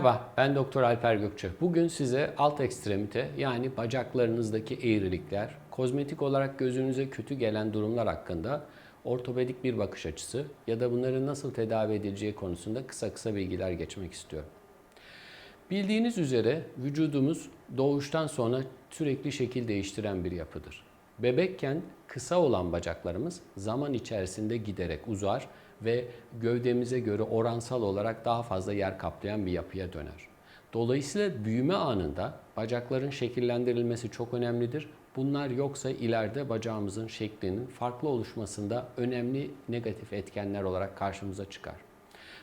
Merhaba, ben Doktor Alper Gökçe. Bugün size alt ekstremite yani bacaklarınızdaki eğrilikler, kozmetik olarak gözünüze kötü gelen durumlar hakkında ortopedik bir bakış açısı ya da bunların nasıl tedavi edileceği konusunda kısa kısa bilgiler geçmek istiyorum. Bildiğiniz üzere vücudumuz doğuştan sonra sürekli şekil değiştiren bir yapıdır. Bebekken kısa olan bacaklarımız zaman içerisinde giderek uzar ve gövdemize göre oransal olarak daha fazla yer kaplayan bir yapıya döner. Dolayısıyla büyüme anında bacakların şekillendirilmesi çok önemlidir. Bunlar yoksa ileride bacağımızın şeklinin farklı oluşmasında önemli negatif etkenler olarak karşımıza çıkar.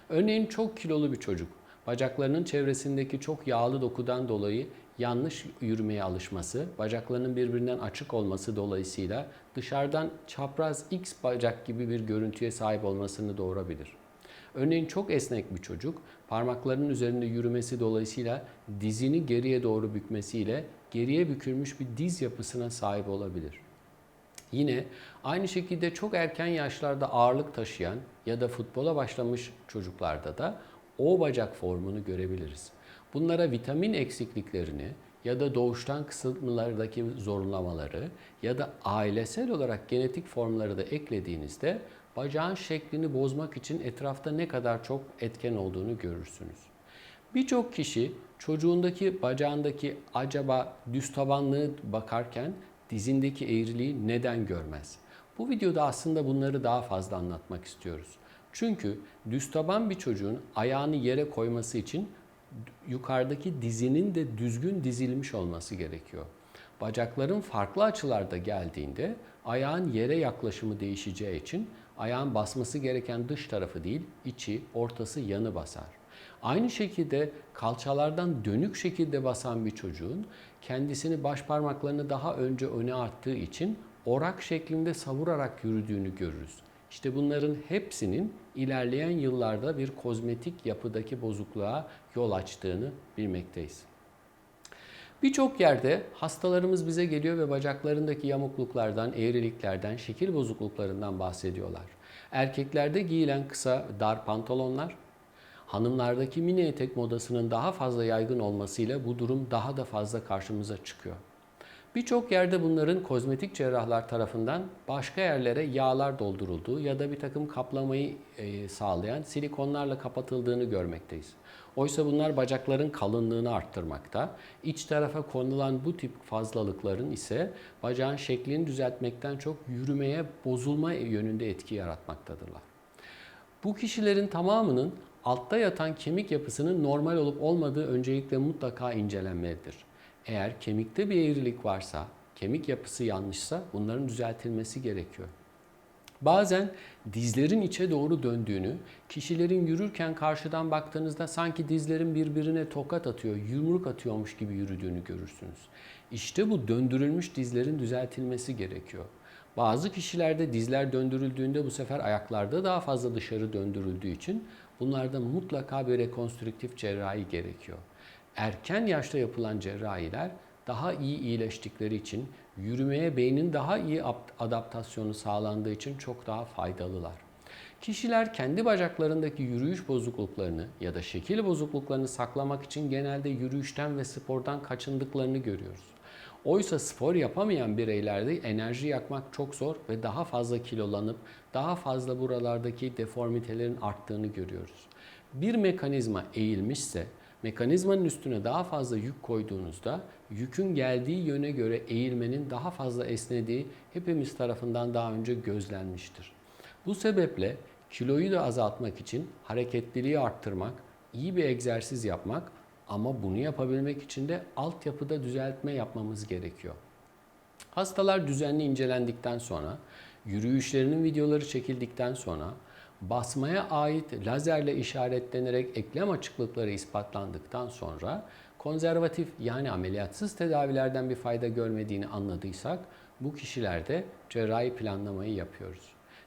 Örneğin çok kilolu bir çocuk bacaklarının çevresindeki çok yağlı dokudan dolayı yanlış yürümeye alışması, bacaklarının birbirinden açık olması dolayısıyla dışarıdan çapraz X bacak gibi bir görüntüye sahip olmasını doğurabilir. Örneğin çok esnek bir çocuk parmaklarının üzerinde yürümesi dolayısıyla dizini geriye doğru bükmesiyle geriye bükülmüş bir diz yapısına sahip olabilir. Yine aynı şekilde çok erken yaşlarda ağırlık taşıyan ya da futbola başlamış çocuklarda da O bacak formunu görebiliriz. Bunlara vitamin eksikliklerini ya da doğuştan kısıtmalardaki zorlamaları ya da ailesel olarak genetik formları da eklediğinizde bacağın şeklini bozmak için etrafta ne kadar çok etken olduğunu görürsünüz. Birçok kişi çocuğundaki bacağındaki acaba düz tabanlığı bakarken dizindeki eğriliği neden görmez? Bu videoda aslında bunları daha fazla anlatmak istiyoruz. Çünkü düz taban bir çocuğun ayağını yere koyması için yukarıdaki dizinin de düzgün dizilmiş olması gerekiyor. Bacakların farklı açılarda geldiğinde ayağın yere yaklaşımı değişeceği için ayağın basması gereken dış tarafı değil, içi, ortası, yanı basar. Aynı şekilde kalçalardan dönük şekilde basan bir çocuğun kendisini baş parmaklarını daha önce öne attığı için orak şeklinde savurarak yürüdüğünü görürüz. İşte bunların hepsinin ilerleyen yıllarda bir kozmetik yapıdaki bozukluğa yol açtığını bilmekteyiz. Birçok yerde hastalarımız bize geliyor ve bacaklarındaki yamukluklardan, eğriliklerden, şekil bozukluklarından bahsediyorlar. Erkeklerde giyilen kısa dar pantolonlar, hanımlardaki mini etek modasının daha fazla yaygın olmasıyla bu durum daha da fazla karşımıza çıkıyor. Birçok yerde bunların kozmetik cerrahlar tarafından başka yerlere yağlar doldurulduğu ya da bir takım kaplamayı e, sağlayan silikonlarla kapatıldığını görmekteyiz. Oysa bunlar bacakların kalınlığını arttırmakta. İç tarafa konulan bu tip fazlalıkların ise bacağın şeklini düzeltmekten çok yürümeye, bozulma yönünde etki yaratmaktadırlar. Bu kişilerin tamamının altta yatan kemik yapısının normal olup olmadığı öncelikle mutlaka incelenmelidir. Eğer kemikte bir eğrilik varsa, kemik yapısı yanlışsa bunların düzeltilmesi gerekiyor. Bazen dizlerin içe doğru döndüğünü, kişilerin yürürken karşıdan baktığınızda sanki dizlerin birbirine tokat atıyor, yumruk atıyormuş gibi yürüdüğünü görürsünüz. İşte bu döndürülmüş dizlerin düzeltilmesi gerekiyor. Bazı kişilerde dizler döndürüldüğünde bu sefer ayaklarda daha fazla dışarı döndürüldüğü için bunlarda mutlaka bir rekonstrüktif cerrahi gerekiyor. Erken yaşta yapılan cerrahiler daha iyi iyileştikleri için yürümeye beynin daha iyi adaptasyonu sağlandığı için çok daha faydalılar. Kişiler kendi bacaklarındaki yürüyüş bozukluklarını ya da şekil bozukluklarını saklamak için genelde yürüyüşten ve spordan kaçındıklarını görüyoruz. Oysa spor yapamayan bireylerde enerji yakmak çok zor ve daha fazla kilolanıp daha fazla buralardaki deformitelerin arttığını görüyoruz. Bir mekanizma eğilmişse mekanizmanın üstüne daha fazla yük koyduğunuzda yükün geldiği yöne göre eğilmenin daha fazla esnediği hepimiz tarafından daha önce gözlenmiştir. Bu sebeple kiloyu da azaltmak için hareketliliği arttırmak, iyi bir egzersiz yapmak ama bunu yapabilmek için de altyapıda düzeltme yapmamız gerekiyor. Hastalar düzenli incelendikten sonra, yürüyüşlerinin videoları çekildikten sonra basmaya ait lazerle işaretlenerek eklem açıklıkları ispatlandıktan sonra konservatif yani ameliyatsız tedavilerden bir fayda görmediğini anladıysak bu kişilerde cerrahi planlamayı yapıyoruz.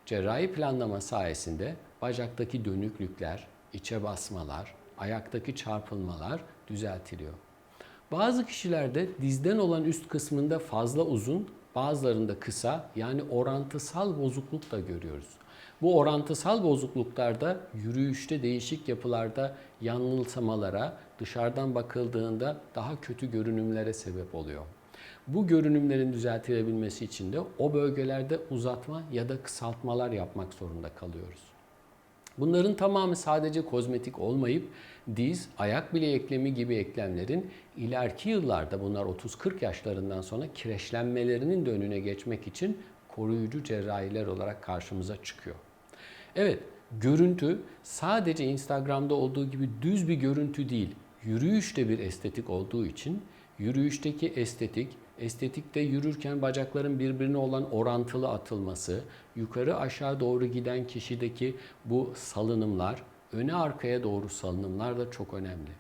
Cerrahi planlama sayesinde bacaktaki dönüklükler, içe basmalar, ayaktaki çarpılmalar düzeltiliyor. Bazı kişilerde dizden olan üst kısmında fazla uzun bazılarında kısa yani orantısal bozukluk da görüyoruz. Bu orantısal bozukluklarda yürüyüşte değişik yapılarda yanılsamalara, dışarıdan bakıldığında daha kötü görünümlere sebep oluyor. Bu görünümlerin düzeltilebilmesi için de o bölgelerde uzatma ya da kısaltmalar yapmak zorunda kalıyoruz. Bunların tamamı sadece kozmetik olmayıp diz, ayak bileği eklemi gibi eklemlerin ileriki yıllarda bunlar 30-40 yaşlarından sonra kireçlenmelerinin de önüne geçmek için koruyucu cerrahiler olarak karşımıza çıkıyor. Evet, görüntü sadece Instagram'da olduğu gibi düz bir görüntü değil, yürüyüş de bir estetik olduğu için yürüyüşteki estetik, estetikte yürürken bacakların birbirine olan orantılı atılması, yukarı aşağı doğru giden kişideki bu salınımlar, öne arkaya doğru salınımlar da çok önemli.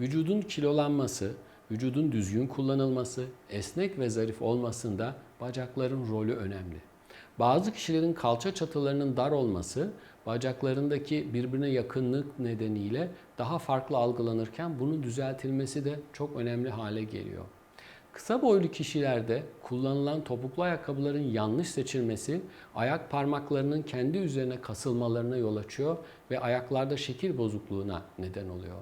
Vücudun kilolanması, vücudun düzgün kullanılması, esnek ve zarif olmasında bacakların rolü önemli. Bazı kişilerin kalça çatılarının dar olması bacaklarındaki birbirine yakınlık nedeniyle daha farklı algılanırken bunun düzeltilmesi de çok önemli hale geliyor. Kısa boylu kişilerde kullanılan topuklu ayakkabıların yanlış seçilmesi ayak parmaklarının kendi üzerine kasılmalarına yol açıyor ve ayaklarda şekil bozukluğuna neden oluyor.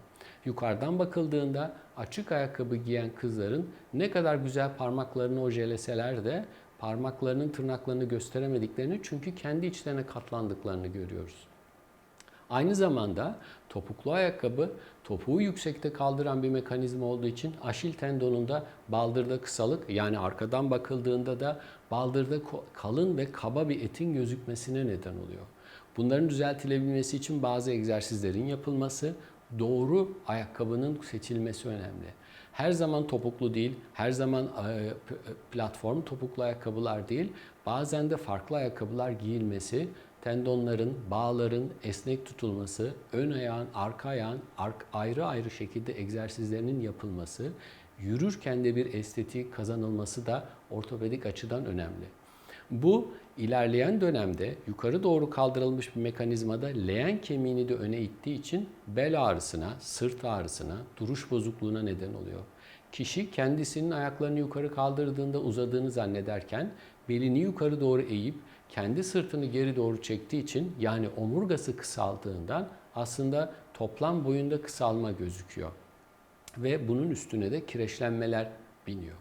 Yukarıdan bakıldığında açık ayakkabı giyen kızların ne kadar güzel parmaklarını ojeleseler de parmaklarının tırnaklarını gösteremediklerini çünkü kendi içlerine katlandıklarını görüyoruz. Aynı zamanda topuklu ayakkabı topuğu yüksekte kaldıran bir mekanizma olduğu için aşil tendonunda baldırda kısalık yani arkadan bakıldığında da baldırda kalın ve kaba bir etin gözükmesine neden oluyor. Bunların düzeltilebilmesi için bazı egzersizlerin yapılması, doğru ayakkabının seçilmesi önemli. Her zaman topuklu değil, her zaman e, platform topuklu ayakkabılar değil. Bazen de farklı ayakkabılar giyilmesi, tendonların, bağların esnek tutulması, ön ayağın, arka ayağın ayrı ayrı şekilde egzersizlerinin yapılması, yürürken de bir estetik kazanılması da ortopedik açıdan önemli. Bu ilerleyen dönemde yukarı doğru kaldırılmış bir mekanizmada leğen kemiğini de öne ittiği için bel ağrısına, sırt ağrısına, duruş bozukluğuna neden oluyor. Kişi kendisinin ayaklarını yukarı kaldırdığında uzadığını zannederken belini yukarı doğru eğip kendi sırtını geri doğru çektiği için yani omurgası kısaldığından aslında toplam boyunda kısalma gözüküyor. Ve bunun üstüne de kireçlenmeler biniyor.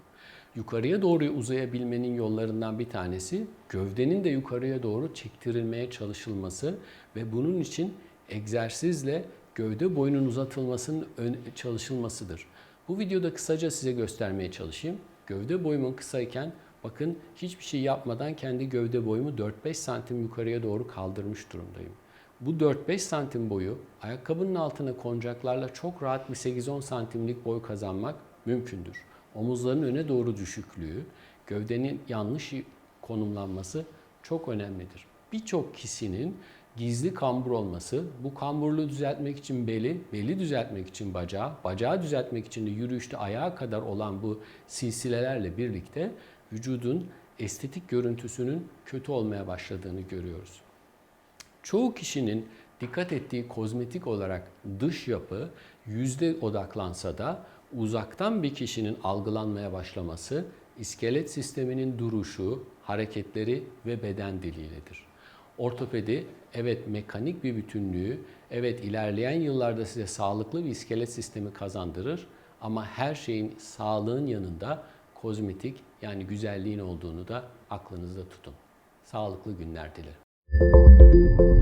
Yukarıya doğru uzayabilmenin yollarından bir tanesi gövdenin de yukarıya doğru çektirilmeye çalışılması ve bunun için egzersizle gövde boyunun uzatılmasının çalışılmasıdır. Bu videoda kısaca size göstermeye çalışayım. Gövde boyumun kısayken bakın hiçbir şey yapmadan kendi gövde boyumu 4-5 santim yukarıya doğru kaldırmış durumdayım. Bu 4-5 santim boyu ayakkabının altına konacaklarla çok rahat bir 8-10 santimlik boy kazanmak mümkündür. Omuzların öne doğru düşüklüğü, gövdenin yanlış konumlanması çok önemlidir. Birçok kişinin gizli kambur olması, bu kamburluğu düzeltmek için beli, beli düzeltmek için bacağı, bacağı düzeltmek için de yürüyüşte ayağa kadar olan bu silsilelerle birlikte vücudun estetik görüntüsünün kötü olmaya başladığını görüyoruz. Çoğu kişinin dikkat ettiği kozmetik olarak dış yapı yüzde odaklansa da uzaktan bir kişinin algılanmaya başlaması iskelet sisteminin duruşu, hareketleri ve beden diliyledir. Ortopedi evet mekanik bir bütünlüğü, evet ilerleyen yıllarda size sağlıklı bir iskelet sistemi kazandırır ama her şeyin sağlığın yanında kozmetik yani güzelliğin olduğunu da aklınızda tutun. Sağlıklı günler dilerim.